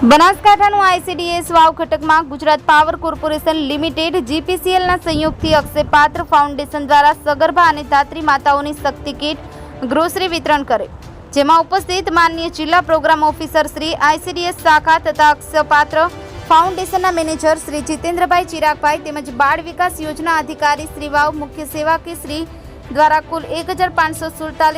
બનાસકાંઠાનું ICDS Vav ઘટકમાં Gujarat power corporation limited જીપીસીએલના સંયુક્તથી અક્ષયપાત્ર ફાઉન્ડેશન દ્વારા સગર્ભા અને ધાત્રી માતાઓની શક્તિ કીટ ગ્રોસરી વિતરણ કરે. જેમાં ઉપસ્થિત માનનીય જિલ્લા પ્રોગ્રામ ઓફિસર શ્રી આઈસીડીએસ શાખા તથા અક્ષયપાત્ર ફાઉન્ડેશનના મેનેજર શ્રી જીતેન્દ્રભાઈ ચિરાગભાઈ તેમજ બાળ વિકાસ યોજના અધિકારી શ્રી વાવ મુખ્ય સેવાકી શ્રી દ્વારા કુલ એક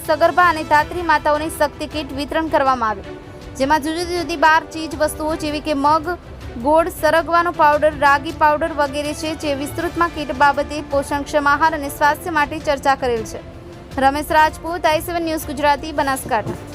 સગર્ભા અને ધાત્રી માતાઓની શક્તિ કીટ વિતરણ કરવામાં આવ્યું જેમાં જુદી જુદી બાર ચીજ વસ્તુઓ જેવી કે મગ, ગોળ, સરગવાનો પાવડર, રાગી પાવડર વગેરે છે જે વિસ્તૃતમાં કીટ બાબતે પોષણક્ષમ આહાર અને સ્વાસ્થ્ય માટે ચર્ચા કરેલ છે. Ramesh Rajput, I news Gujarati, Banaskantha.